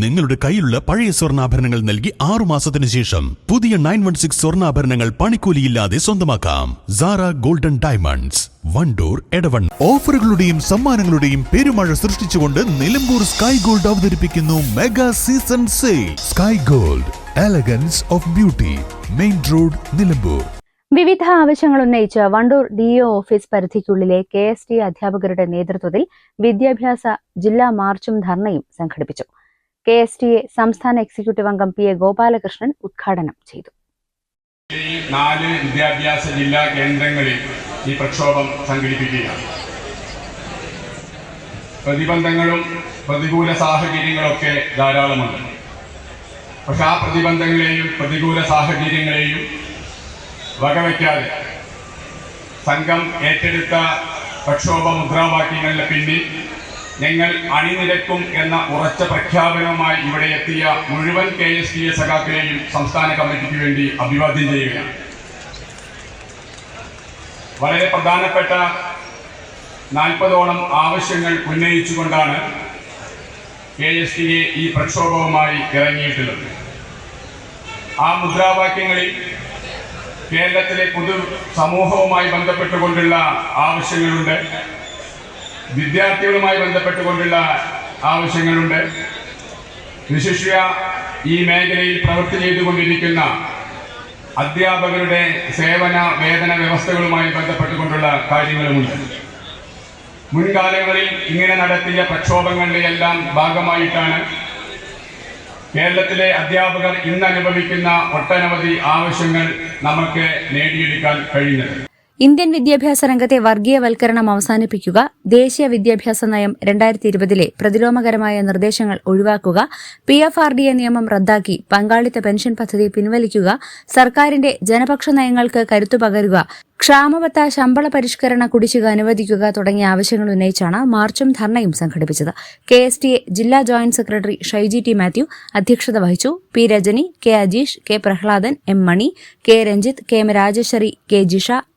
നിങ്ങളുടെ കയ്യിലുള്ള പഴയ സ്വർണാഭരണങ്ങൾ നൽകി ആറു മാസത്തിന് ശേഷം പുതിയ നയൻ വൺ സിക്സ് സ്വർണാഭരണങ്ങൾ പണിക്കൂലിയില്ലാതെ സ്വന്തമാക്കാം. സാറ ഗോൾഡൻ ഡയമണ്ട്സ് വണ്ടൂർ എടവൺ ഓഫറുകളുടെയും സമ്മാനങ്ങളുടെയും പെരുമഴ സൃഷ്ടിച്ചുകൊണ്ട് നിലമ്പൂർ സ്കൈ ഗോൾഡ് അവതരിപ്പിക്കുന്നു mega season sale. Sky gold elegance of beauty main road Nilambur. വിവിധ ആവശ്യങ്ങൾ ഉന്നയിച്ച് വണ്ടൂർ ഡിഒ ഓഫീസ് പരിധിക്കുള്ളിലെ കെ എസ് ടി അധ്യാപകരുടെ നേതൃത്വത്തിൽ വിദ്യാഭ്യാസ ജില്ലാ മാർച്ചും ധർണയും സംഘടിപ്പിച്ചു. കെ എസ് ടി എ സംസ്ഥാന എക്സിക്യൂട്ടീവ് അംഗം പി എ ഗോപാലകൃഷ്ണൻ ഉദ്ഘാടനം ചെയ്തു. നാല് വിദ്യാഭ്യാസ ജില്ലാ കേന്ദ്രങ്ങളിൽ ഈ പ്രക്ഷോഭം സംഘടിപ്പിക്കുകയാണ് പ്രതിബന്ധങ്ങളും പ്രതികൂല സാഹചര്യങ്ങളൊക്കെ ധാരാളമുണ്ട്. പക്ഷെ ആ പ്രതിബന്ധങ്ങളെയും പ്രതികൂല സാഹചര്യങ്ങളെയും വകവയ്ക്കാതെ സംഘം ഏറ്റെടുത്ത പ്രക്ഷോഭ മുദ്രാവാക്യങ്ങളുടെ പിന്നിൽ ഞങ്ങൾ അണിനിരക്കും എന്ന ഉറച്ച പ്രഖ്യാപനവുമായി ഇവിടെ എത്തിയ മുഴുവൻ കെ എസ് ടി എ സഖാക്കളെയും സംസ്ഥാന കമ്മിറ്റിക്ക് വേണ്ടി അഭിവാദ്യം ചെയ്യുകയാണ്. വളരെ പ്രധാനപ്പെട്ട നാൽപ്പതോളം ആവശ്യങ്ങൾ ഉന്നയിച്ചുകൊണ്ടാണ് കെ എസ് ടി എ ഈ പ്രക്ഷോഭവുമായി ഇറങ്ങിയിട്ടുള്ളത്. ആ മുദ്രാവാക്യങ്ങളിൽ കേരളത്തിലെ പൊതു സമൂഹവുമായി ബന്ധപ്പെട്ടുകൊണ്ടുള്ള ആവശ്യങ്ങളുണ്ട്. വിദ്യാർത്ഥികളുമായി ബന്ധപ്പെട്ടുകൊണ്ടുള്ള ആവശ്യങ്ങളുണ്ട്. വിശിഷ്യ ഈ മേഖലയിൽ പ്രവൃത്തി ചെയ്തുകൊണ്ടിരിക്കുന്ന അധ്യാപകരുടെ സേവന വേതന വ്യവസ്ഥകളുമായി ബന്ധപ്പെട്ടുകൊണ്ടുള്ള കാര്യങ്ങളുമുണ്ട്. മുൻകാലങ്ങളിൽ ഇങ്ങനെ നടത്തിയ പ്രക്ഷോഭങ്ങളുടെ എല്ലാം ഭാഗമായിട്ടാണ് കേരളത്തിലെ അധ്യാപകർ ഇന്നനുഭവിക്കുന്ന ഒട്ടനവധി ആവശ്യങ്ങൾ നമുക്ക് നേടിയെടുക്കാൻ കഴിഞ്ഞത്. ഇന്ത്യൻ വിദ്യാഭ്യാസ രംഗത്തെ വർഗീയവൽക്കരണം അവസാനിപ്പിക്കുക ദേശീയ വിദ്യാഭ്യാസ നയം രണ്ടായിരത്തി ഇരുപതിലെ പ്രതിലോമകരമായ നിർദ്ദേശങ്ങൾ ഒഴിവാക്കുക P F R D A നിയമം റദ്ദാക്കി പങ്കാളിത്ത പെൻഷൻ പദ്ധതി പിൻവലിക്കുക സർക്കാരിന്റെ ജനപക്ഷ നയങ്ങൾക്ക് കരുത്തു പകരുക ക്ഷാമബത്ത ശമ്പള പരിഷ്കരണ കുടിശ്ശിക അനുവദിക്കുക തുടങ്ങിയ ആവശ്യങ്ങൾ ഉന്നയിച്ചാണ് മാർച്ചും ധർണയും സംഘടിപ്പിച്ചത്. കെ എസ് ടി എ ജില്ലാ joint secretary Shyji T Mathew അധ്യക്ഷത വഹിച്ചു. P Rajani K Ajeesh K Prahladan M Mani K Ranjith K M Rajeswari K Jisha